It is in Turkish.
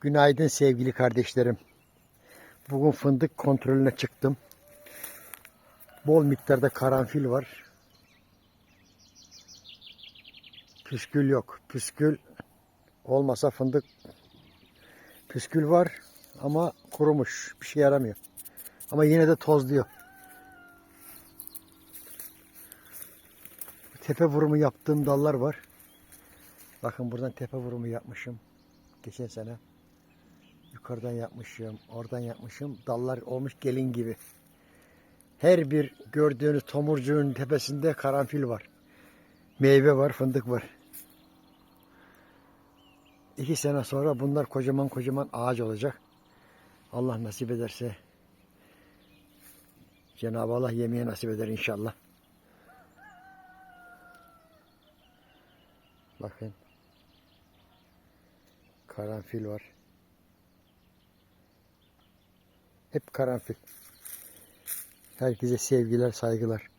Günaydın sevgili kardeşlerim. Bugün fındık kontrolüne çıktım. Bol miktarda karanfil var. Püskül yok. Püskül olmasa fındık püskül var ama kurumuş. Bir şey yaramıyor. Ama yine de tozluyor. Tepe vurumu yaptığım dallar var. Bakın buradan tepe vurumu yapmışım. Geçen sene. Yukarıdan yapmışım. Oradan yapmışım. Dallar olmuş gelin gibi. Her bir gördüğünüz tomurcuğun tepesinde karanfil var. Meyve var, fındık var. İki sene sonra bunlar kocaman kocaman ağaç olacak. Allah nasip ederse Cenab-ı Allah yemeye nasip eder inşallah. Bakın. Karanfil var. Hep karanfil. Herkese sevgiler, saygılar.